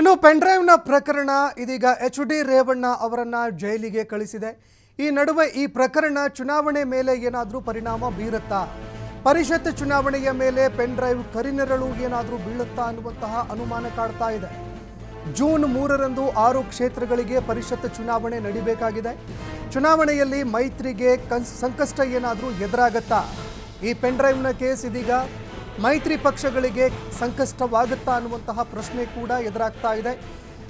ಇನ್ನು ಪೆನ್ಡ್ರೈವ್ನ ಪ್ರಕರಣ ಇದೀಗ ಎಚ್ ಡಿ ರೇವಣ್ಣ ಅವರನ್ನ ಜೈಲಿಗೆ ಕಳಿಸಿದೆ. ಈ ನಡುವೆ ಈ ಪ್ರಕರಣ ಚುನಾವಣೆ ಮೇಲೆ ಏನಾದರೂ ಪರಿಣಾಮ ಬೀರುತ್ತಾ? ಪರಿಷತ್ ಚುನಾವಣೆಯ ಮೇಲೆ ಪೆನ್ ಡ್ರೈವ್ ಕರಿನೆರಳು ಏನಾದರೂ ಬೀಳುತ್ತಾ ಅನ್ನುವಂತಹ ಅನುಮಾನ ಕಾಡ್ತಾ ಇದೆ. ಜೂನ್ ಮೂರರಂದು ಆರು ಕ್ಷೇತ್ರಗಳಿಗೆ ಪರಿಷತ್ ಚುನಾವಣೆ ನಡಿಬೇಕಾಗಿದೆ. ಚುನಾವಣೆಯಲ್ಲಿ ಮೈತ್ರಿಗೆ ಕನ್- ಸಂಕಷ್ಟ ಏನಾದರೂ ಎದುರಾಗತ್ತಾ? ಈ ಪೆನ್ಡ್ರೈವ್ನ ಕೇಸ್ ಇದೀಗ ಮೈತ್ರಿ ಪಕ್ಷಗಳಿಗೆ ಸಂಕಷ್ಟವಾಗುತ್ತಾ ಅನ್ನುವಂತಹ ಪ್ರಶ್ನೆ ಕೂಡ ಎದುರಾಗ್ತಾ ಇದೆ.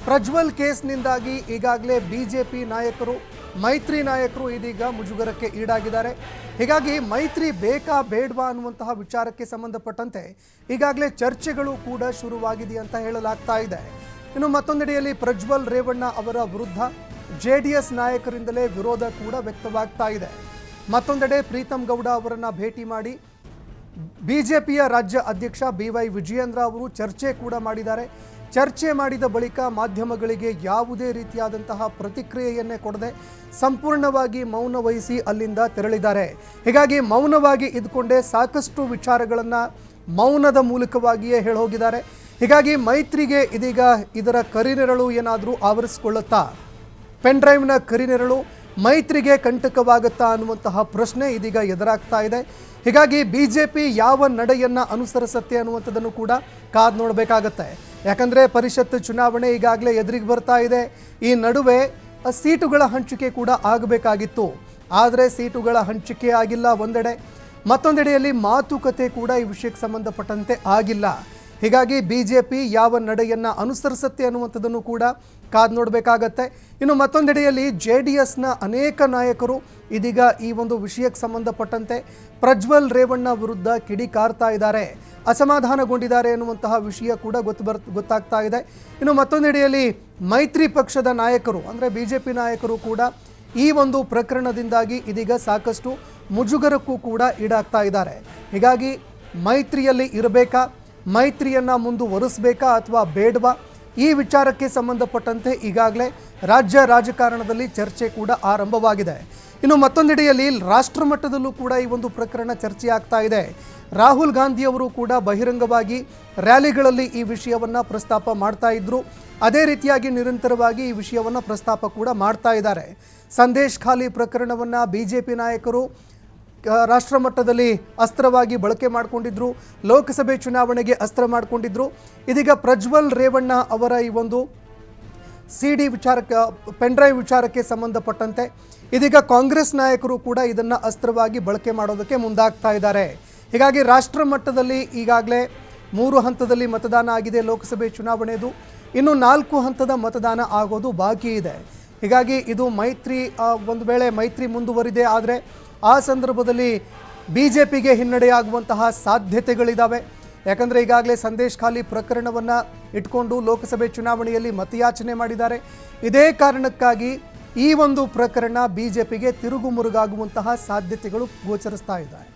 ಪ್ರಜ್ವಲ್ ಕೇಸ್ನಿಂದಾಗಿ ಈಗಾಗಲೇ ಬಿ ಜೆ ಪಿ ನಾಯಕರು, ಮೈತ್ರಿ ನಾಯಕರು ಇದೀಗ ಮುಜುಗರಕ್ಕೆ ಈಡಾಗಿದ್ದಾರೆ. ಹೀಗಾಗಿ ಮೈತ್ರಿ ಬೇಕಾ ಬೇಡವಾ ಅನ್ನುವಂತಹ ವಿಚಾರಕ್ಕೆ ಸಂಬಂಧಪಟ್ಟಂತೆ ಈಗಾಗಲೇ ಚರ್ಚೆಗಳು ಕೂಡ ಶುರುವಾಗಿದೆ ಅಂತ ಹೇಳಲಾಗ್ತಾ ಇದೆ. ಇನ್ನು ಮತ್ತೊಂದೆಡೆಯಲ್ಲಿ ಪ್ರಜ್ವಲ್ ರೇವಣ್ಣ ಅವರ ವಿರುದ್ಧ ಜೆ ಡಿ ಎಸ್ ನಾಯಕರಿಂದಲೇ ವಿರೋಧ ಕೂಡ ವ್ಯಕ್ತವಾಗ್ತಾ ಇದೆ. ಮತ್ತೊಂದೆಡೆ ಪ್ರೀತಮ್ ಗೌಡ ಅವರನ್ನು ಭೇಟಿ ಮಾಡಿ ಬಿಜೆಪಿಯ ರಾಜ್ಯ ಅಧ್ಯಕ್ಷ ಬಿ ವೈ ವಿಜಯೇಂದ್ರ ಅವರು ಚರ್ಚೆ ಕೂಡ ಮಾಡಿದ್ದಾರೆ. ಚರ್ಚೆ ಮಾಡಿದ ಬಳಿಕ ಮಾಧ್ಯಮಗಳಿಗೆ ಯಾವುದೇ ರೀತಿಯಾದಂತಹ ಪ್ರತಿಕ್ರಿಯೆಯನ್ನೇ ಕೊಡದೆ ಸಂಪೂರ್ಣವಾಗಿ ಮೌನ ವಹಿಸಿ ಅಲ್ಲಿಂದ ತೆರಳಿದ್ದಾರೆ. ಹೀಗಾಗಿ ಮೌನವಾಗಿ ಇದ್ಕೊಂಡೇ ಸಾಕಷ್ಟು ವಿಚಾರಗಳನ್ನು ಮೌನದ ಮೂಲಕವಾಗಿಯೇ ಹೇಳೋಗಿದ್ದಾರೆ ಹೀಗಾಗಿ ಮೈತ್ರಿಗೆ ಇದೀಗ ಇದರ ಕರಿನೆರಳು ಏನಾದರೂ ಆವರಿಸಿಕೊಳ್ಳುತ್ತಾ? ಪೆನ್ ಡ್ರೈವ್ನ ಕರಿನೆರಳು ಮೈತ್ರಿಗೆ ಕಂಟಕವಾಗುತ್ತಾ ಅನ್ನುವಂತಹ ಪ್ರಶ್ನೆ ಇದೀಗ ಎದುರಾಗ್ತಾ ಇದೆ. ಹೀಗಾಗಿ ಬಿ ಜೆ ಪಿ ಯಾವ ನಡೆಯನ್ನ ಅನುಸರಿಸುತ್ತೆ ಅನ್ನುವಂಥದ್ದನ್ನು ಕೂಡ ಕಾದ್ ನೋಡಬೇಕಾಗತ್ತೆ. ಯಾಕಂದ್ರೆ ಪರಿಷತ್ ಚುನಾವಣೆ ಈಗಾಗಲೇ ಎದುರಿಗೆ ಬರ್ತಾ ಇದೆ. ಈ ನಡುವೆ ಸೀಟುಗಳ ಹಂಚಿಕೆ ಕೂಡ ಆಗಬೇಕಾಗಿತ್ತು. ಆದರೆ ಸೀಟುಗಳ ಹಂಚಿಕೆ ಆಗಿಲ್ಲ ಒಂದೆಡೆ. ಮತ್ತೊಂದೆಡೆಯಲ್ಲಿ ಮಾತುಕತೆ ಕೂಡ ಈ ವಿಷಯಕ್ಕೆ ಸಂಬಂಧಪಟ್ಟಂತೆ ಆಗಿಲ್ಲ. ಹೀಗಾಗಿ ಬಿಜೆಪಿ ಯಾವ ನಡೆಯನ್ನ ಅನುಸರಿಸುತ್ತೆ ಅನ್ನುವಂಥದ್ದನ್ನು ಕೂಡ ಕಾದ್ ನೋಡಬೇಕಾಗತ್ತೆ. ಇನ್ನು ಮತ್ತೊಂದೆಡೆಯಲ್ಲಿ ಜೆ ಡಿ ಎಸ್ನ ಅನೇಕ ನಾಯಕರು ಇದೀಗ ಈ ಒಂದು ವಿಷಯಕ್ಕೆ ಸಂಬಂಧಪಟ್ಟಂತೆ ಪ್ರಜ್ವಲ್ ರೇವಣ್ಣ ವಿರುದ್ಧ ಕಿಡಿಕಾರ್ತಾ ಇದ್ದಾರೆ. ಅಸಮಾಧಾನಗೊಂಡಿದ್ದಾರೆ ಎನ್ನುವಂತಹ ವಿಷಯ ಕೂಡ ಗೊತ್ತು ಬರ್, ಗೊತ್ತಾಗ್ತಾ ಇದೆ. ಇನ್ನು ಮತ್ತೊಂದೆಡೆಯಲ್ಲಿ ಮೈತ್ರಿ ಪಕ್ಷದ ನಾಯಕರು, ಅಂದರೆ ಬಿ ಜೆ ಪಿ ನಾಯಕರು ಕೂಡ ಈ ಒಂದು ಪ್ರಕರಣದಿಂದಾಗಿ ಇದೀಗ ಸಾಕಷ್ಟು ಮುಜುಗರಕ್ಕೂ ಕೂಡ ಈಡಾಗ್ತಾ ಇದ್ದಾರೆ. ಹೀಗಾಗಿ ಮೈತ್ರಿಯಲ್ಲಿ ಇರಬೇಕಾ? ಮೈತ್ರಿಯನ್ನ ಮುಂದುವರಿಸಬೇಕಾ ಅಥವಾ ಬೇಡವಾ? ಈ ವಿಚಾರಕ್ಕೆ ಸಂಬಂಧಪಟ್ಟಂತೆ ಈಗಾಗಲೇ ರಾಜ್ಯ ರಾಜಕಾರಣದಲ್ಲಿ ಚರ್ಚೆ ಕೂಡ ಆರಂಭವಾಗಿದೆ. ಇನ್ನು ಮತ್ತೊಂದೆಡೆಯಲ್ಲಿ ರಾಷ್ಟ್ರ ಮಟ್ಟದಲ್ಲೂ ಕೂಡ ಈ ಒಂದು ಪ್ರಕರಣ ಚರ್ಚೆ ಆಗ್ತಾ ಇದೆ. ರಾಹುಲ್ ಗಾಂಧಿ ಅವರು ಕೂಡ ಬಹಿರಂಗವಾಗಿ ರ್ಯಾಲಿಗಳಲ್ಲಿ ಈ ವಿಷಯವನ್ನ ಪ್ರಸ್ತಾಪ ಮಾಡ್ತಾ ಇದ್ರು. ಅದೇ ರೀತಿಯಾಗಿ ನಿರಂತರವಾಗಿ ಈ ವಿಷಯವನ್ನ ಪ್ರಸ್ತಾಪ ಕೂಡ ಮಾಡ್ತಾ ಇದ್ದಾರೆ. ಸಂದೇಶ್ ಖಾಲಿ ಪ್ರಕರಣವನ್ನ ಬಿಜೆಪಿ ನಾಯಕರು ರಾಷ್ಟ್ರ ಮಟ್ಟದಲ್ಲಿ ಅಸ್ತ್ರವಾಗಿ ಬಳಕೆ ಮಾಡಿಕೊಂಡಿದ್ರು, ಲೋಕಸಭೆ ಚುನಾವಣೆಗೆ ಅಸ್ತ್ರ ಮಾಡಿಕೊಂಡಿದ್ರು. ಇದೀಗ ಪ್ರಜ್ವಲ್ ರೇವಣ್ಣ ಅವರ ಈ ಒಂದು ಸಿ ಡಿ ವಿಚಾರಕ್ಕೆ, ಪೆನ್ಡ್ರೈವ್ ವಿಚಾರಕ್ಕೆ ಸಂಬಂಧಪಟ್ಟಂತೆ ಇದೀಗ ಕಾಂಗ್ರೆಸ್ ನಾಯಕರು ಕೂಡ ಇದನ್ನು ಅಸ್ತ್ರವಾಗಿ ಬಳಕೆ ಮಾಡೋದಕ್ಕೆ ಮುಂದಾಗ್ತಾ ಇದ್ದಾರೆ. ಹೀಗಾಗಿ ರಾಷ್ಟ್ರ ಮಟ್ಟದಲ್ಲಿ ಈಗಾಗಲೇ ಮೂರು ಹಂತದಲ್ಲಿ ಮತದಾನ ಆಗಿದೆ ಲೋಕಸಭೆ ಚುನಾವಣೆದು. ಇನ್ನು ನಾಲ್ಕು ಹಂತದ ಮತದಾನ ಆಗೋದು ಬಾಕಿ ಇದೆ. ಹೀಗಾಗಿ ಇದು ಮೈತ್ರಿ ಒಂದು ವೇಳೆ ಮೈತ್ರಿ ಮುಂದುವರಿದೆ ಆದರೆ ಆ ಸಂದರ್ಭದಲ್ಲಿ ಬಿ ಜೆ ಪಿಗೆ ಹಿನ್ನಡೆಯಾಗುವಂತಹ ಸಾಧ್ಯತೆಗಳಿದ್ದಾವೆ ಯಾಕಂದರೆ ಈಗಾಗಲೇ ಸಂದೇಶ್ ಖಾಲಿ ಪ್ರಕರಣವನ್ನು ಇಟ್ಕೊಂಡು ಲೋಕಸಭೆ ಚುನಾವಣೆಯಲ್ಲಿ ಮತಯಾಚನೆ ಮಾಡಿದ್ದಾರೆ. ಇದೇ ಕಾರಣಕ್ಕಾಗಿ ಈ ಒಂದು ಪ್ರಕರಣ ಬಿ ಜೆ ಪಿಗೆ ತಿರುಗುಮುರುಗಾಗುವಂತಹ ಸಾಧ್ಯತೆಗಳು ಗೋಚರಿಸ್ತಾ ಇದೆ